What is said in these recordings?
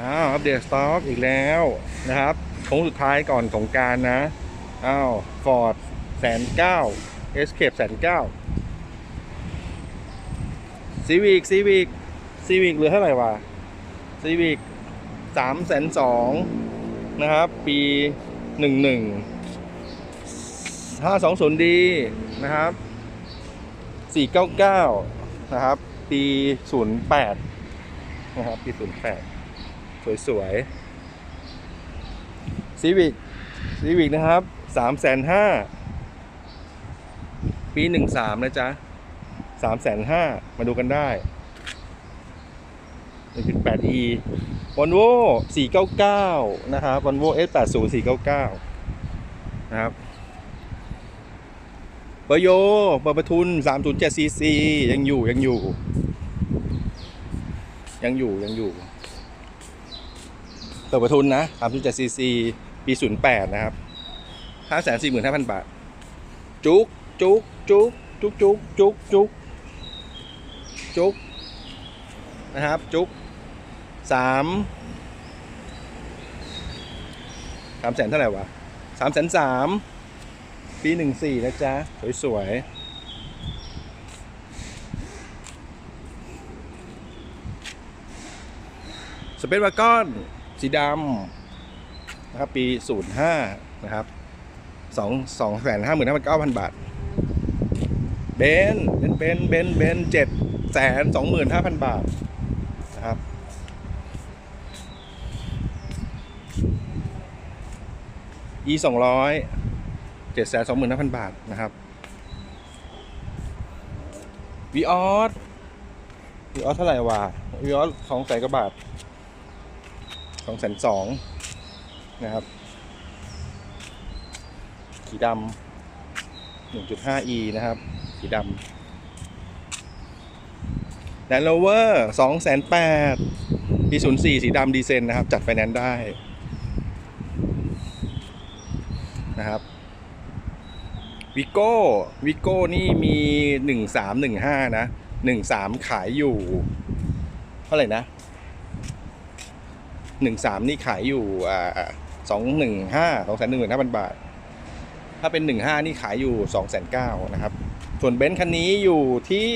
อ้าวอัปเดตสต็อกอีกแล้วนะครับโค้งสุดท้ายก่อนสงการนะอ้าวฟอร์ดแสนเก้าเอสเคปแสนเก้าซีวิกซีวิกซีวิกเหลือเท่าไหร่วะซีวิกสามแสนสองนะครับ ปีหนึ่งหนึ่งห้าสองศูนย์ดีนะครับสี่เก้าเก้านะครับ ปีศูนย์แปดนะครับ ปีศูนย์แปด สวยๆซีวิกซีวิกนะครับสามแสนห้าปีหนึ่งสามนะจ๊ะสามแสนห้ามาดูกันได้หนึ่งจุดแปด e วอลโว่สี่เก้าเก้านะครับวอลโว่เอสแปดศูนย์สี่เก้าเก้านะครับเบอร์โยเบอร์ประทุนสามศูนย์เจ็ดซีซียังอยู่ยังอยู่ ยังอยู่ยังอยู่ เปิดประทุนนะ3.7ซีซีปี 08 นะครับ 545,000 บาท จุกจุกจุกจุกจุกจุกจุกจุกนะครับ จุกสามสามแสนเท่าไหร่วะสามแสนสามปีหนึ่งสี่นะจ๊ะ สวยๆสเปซวากอน สีดำนะครับปี 05 นะครับ 2 2แสนห้าหมื่นห้าพันเก้าพันบาทเบนเบนเบนเบนเบนเจ็ดแสนสองหมื่นห้าพันบาทนะครับ e สองร้อยเจ็ดแสนสองหมื่นห้าพันบาทนะครับวีออสวีออสเท่าไหร่วะวีออสสองแสนกว่าบาท สองแสนสองนะครับ สีดำหนึ่งจุดห้า e นะครับ สีดำแลนด์โรเวอร์สองแสนแปดปีศูนย์สี่สีดำดีเซนนะครับ จัดไฟแนนซ์ได้นะครับวิโก้วิโก้นี่มีหนึ่งสามหนึ่งห้านะหนึ่งสามขายอยู่ เท่าไหร่นะ หนึ่งสามนี่ขายอยู่สองหนึ่งห้าสองแสนหนึ่งหมื่นห้าพันบาท ถ้าเป็นหนึ่งห้านี่ขายอยู่สองแสนเก้านะครับ ส่วนเบนซ์คันนี้อยู่ที่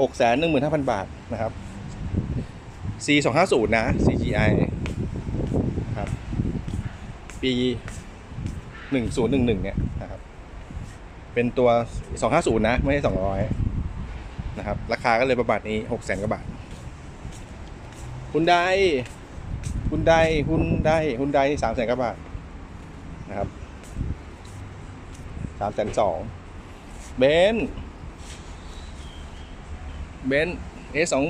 หกแสนหนึ่งหมื่นห้าพันบาทนะครับ C สองห้าศูนย์นะ CGI ครับ ปีหนึ่งศูนย์หนึ่งหนึ่งเนี่ยนะครับ เป็นตัวสองห้าศูนย์นะ ไม่ใช่สองร้อยนะครับ ราคาก็เลยประมาณนี้หกแสนกว่าบาทคุณได้ คุณได้คุณได้คุณได้สามแสนกว่าบาทนะครับสามแสนสองเบนเบนเอสอง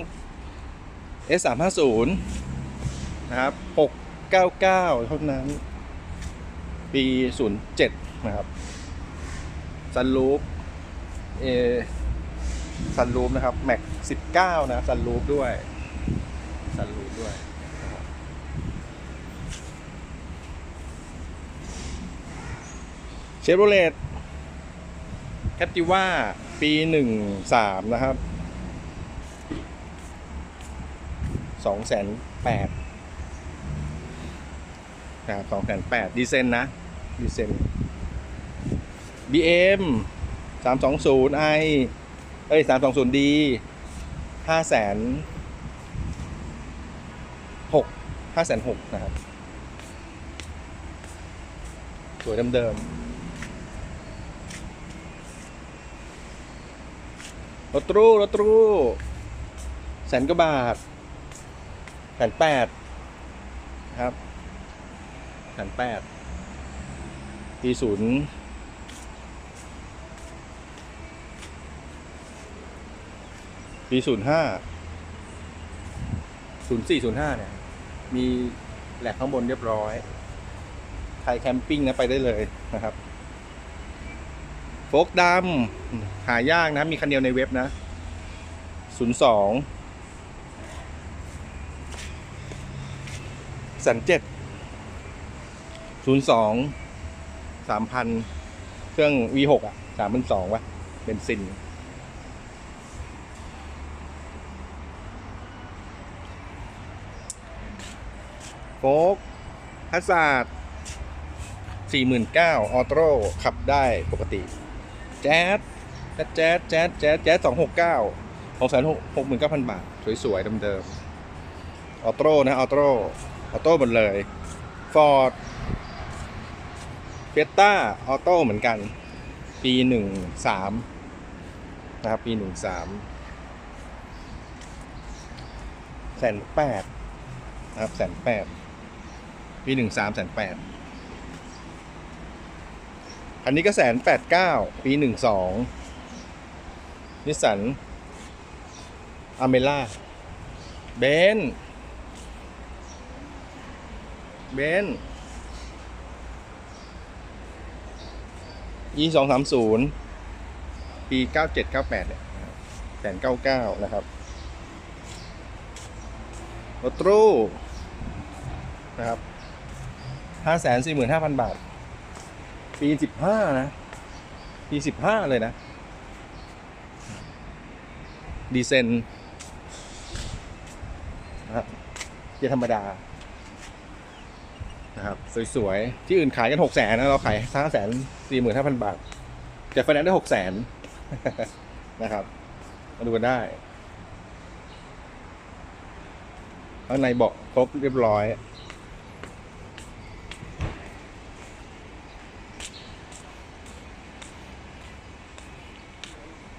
เอสสามห้าศูนย์นะครับหกเก้าเก้าเท่านั้น ปีศูนย์เจ็ดนะครับซันลูปเอซันลูปนะครับ แม็กสิบเก้านะซันลูปด้วยซันลูปด้วย เชฟโรเลตแคปติว่าปีหนึ่งสามนะครับสองแสนแปดนะครับสองแสนแปดดีเซนนะ ดีเซน BM สามสองศูนย์ไอเอ้ยสามสองศูนย์ดีห้าแสนหกห้าแสนหกนะครับ สวยเดิมๆ รถตรูรถตรูแสนกว่าบาทแสนแปดครับแสนแปดปีศูนย์ปีศูนย์ห้าศูนย์สี่ศูนย์ห้าเนี่ย มีแหลกข้างบนเรียบร้อย ใครแคมปิ้งนะไปได้เลยนะครับ โฟกดำหายากนะ มีคันเดียวในเว็บนะศูนย์สองแสนเจ็ดศูนย์สองสามพันเครื่อง V6 อะสามพันสองวะเบนซินโฟกฮัสซาร์ดสี่หมื่นเก้าออโต้ขับได้ปกติ แจ๊สแจ๊สแจ๊สแจ๊สแจ๊สสองหกเก้าสองแสนหกหมื่นเก้าพันบาท สวยๆเดิมๆออโต้นะออโต้ออโต้หมดเลยฟอร์ดเฟียต้าออโต้เหมือนกัน ปีหนึ่งสามนะครับ ปีหนึ่งสามแสนแปดนะครับแสนแปดปีหนึ่งสามแสนแปด อันนี้ก็แสนแปดเก้าปีหนึ่งสองนิสสันอเมล่าเบนเบน e สองสามศูนย์ปีเก้าเจ็ดเก้าแปดเนี่ยแสนเก้าเก้านะครับรถตู้นะครับห้าแสนสี่หมื่นห้าพันบาท ปีสิบห้านะปีสิบห้าเลยนะ ดีเซนนะครับเกียร์ธรรมดา นะครับ สวย ๆ ที่อื่นขายกันหกแสนนะ เราขายห้าแสนสี่หมื่นห้าพันบาท แต่ไฟแนนซ์ได้หกแสนนะครับ มาดูกันได้ข้างในเบาะครบเรียบร้อย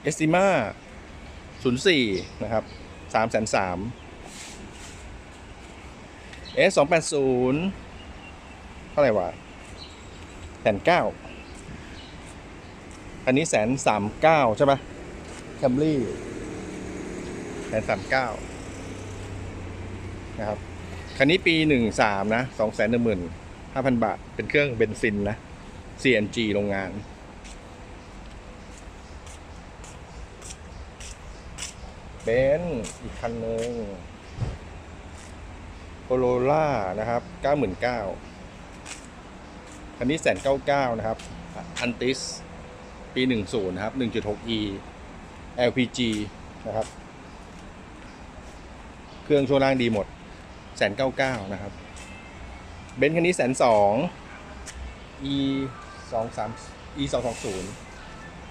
เอสติมาศูนย์สี่นะครับสามแสนสามเอสสองแปดศูนย์เท่าไหร่วะแสนเก้าอันนี้แสนสามเก้าใช่ปะแคมรี่แสนสามเก้านะครับ คันนี้ปีหนึ่งสามนะสองแสนหนึ่งหมื่นห้าพันบาท เป็นเครื่องเบนซินนะ CNG โรงงาน เบนซ์อีกคันหนึ่งโคโรล่านะครับ 99,000คันนี้แสนเก้าเก้านะครับ อันติส ปี 10 นะครับ 1.6e LPG นะครับ เครื่องช่วงล่างดีหมดแสนเก้าเก้านะครับ เบนซ์คันนี้แสนสอง e สองสาม e สองสองศูนย์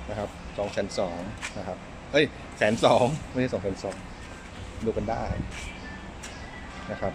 นะครับสองแสนสองนะครับ เอ้ยแสนสองไม่ใช่สองแสนสองดูกันได้นะครับ